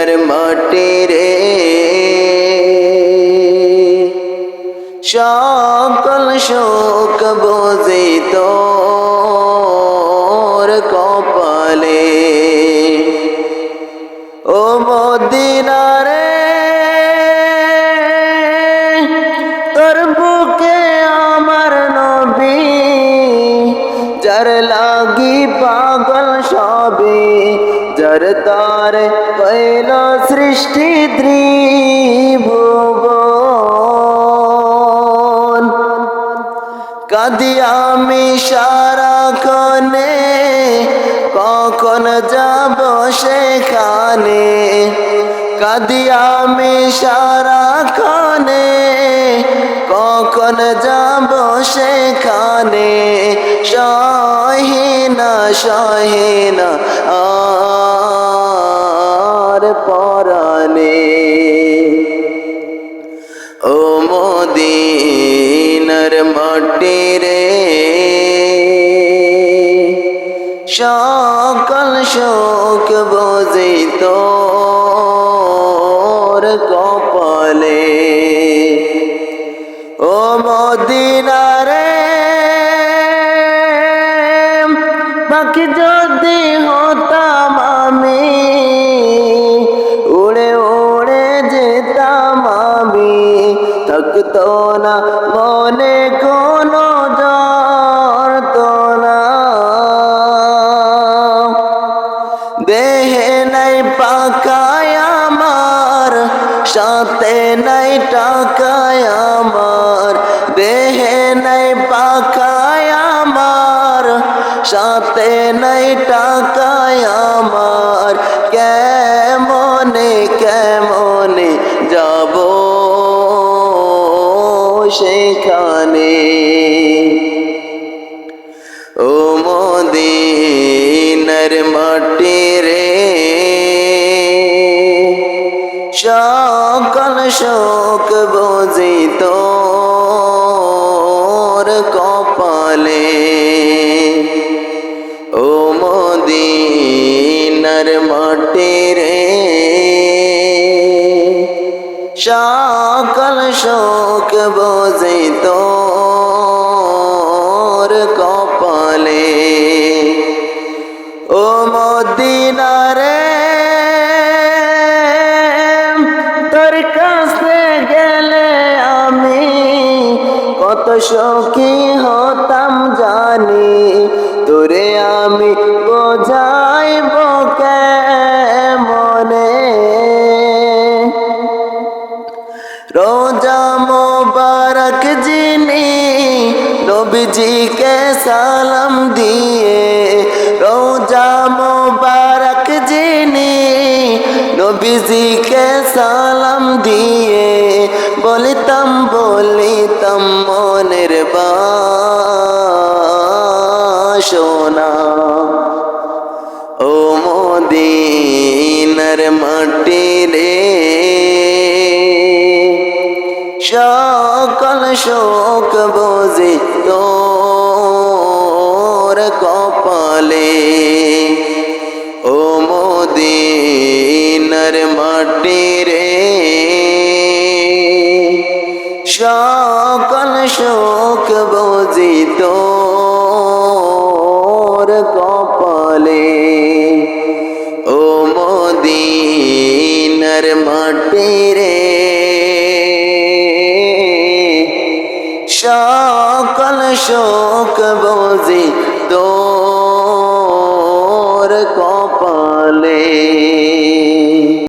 মদিনার মাটি রে। সকল শোক বোঝিত কপালে। ও মদিনারে তোর বুকে আমার নবী, যার লাগি পাগল সবে তার পৈল সৃষ্টি ত্রিভুবন। কাঁদি আমি সারাক্ষণে, কখন যাব সেখানে? কাঁদি আমি সারা কনে কখন যাব সেখানে? সহিনা সহিনা আর পরানে। ও মদিনার মাটি রে। সকল শোক বোঝিত কপালে। ও মদিনারে বাকি যদি হতাম থাকতো না, মনে কোনো জ্বর তো না। দেহে নাই পাকায় আমার, সাথে নাই টাকায় আমার। দেহে নাই পাকায় আমার, সাথে নাই টাকায় আমার। কেমনে কেমনে সকল শোক বুঝিত কপালে। ও মদিনার মাটি রে সকল শোক কপালে কাছে গেলে আমি কত সখী হতাম জানি। তোরে আমি বোঝাইব মনে রোজা মোবারক যিনি নবীজিকে সালাম দিয়ে নবীজিকে সালাম দিয়ে বলিতাম বলিতাম মনের বাসনা। ও মদিনার মাটি রে সকল শোক বুঝি তোর কপালে। মদিনার মাটি রে। সকল শোক বুঝি তোর কপালে। ও মদিনার মাটি রে। সকল শোক বুঝি তোর কপালে।